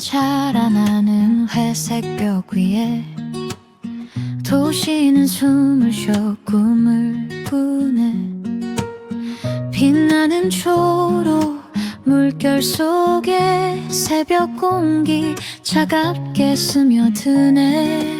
자라나는 회색 벽 위에 도시는 숨을 쉬어 꿈을 꾸네 빛나는 초록 물결 속에 새벽 공기 차갑게 스며드네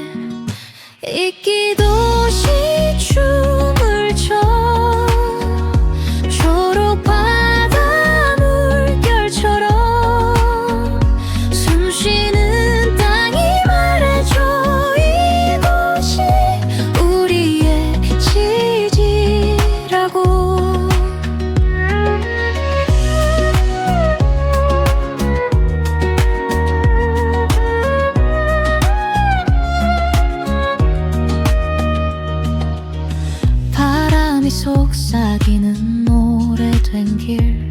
속삭이는 오래된 길.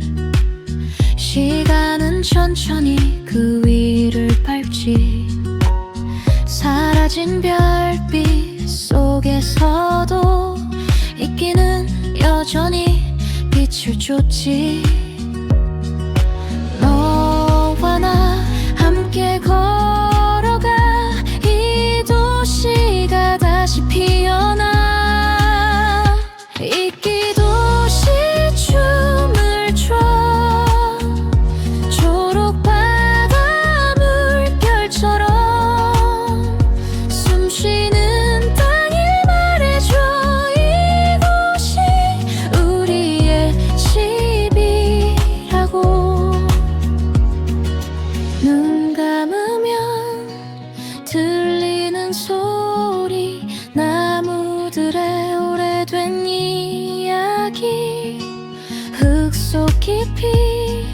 시간은 천천히 그 위를 밟지. 사라진 별빛 속에서도 이끼는 여전히 빛을 쫓지 눈 감으면 들리는 소리 나무들의 오래된 이야기. 흙 속 깊이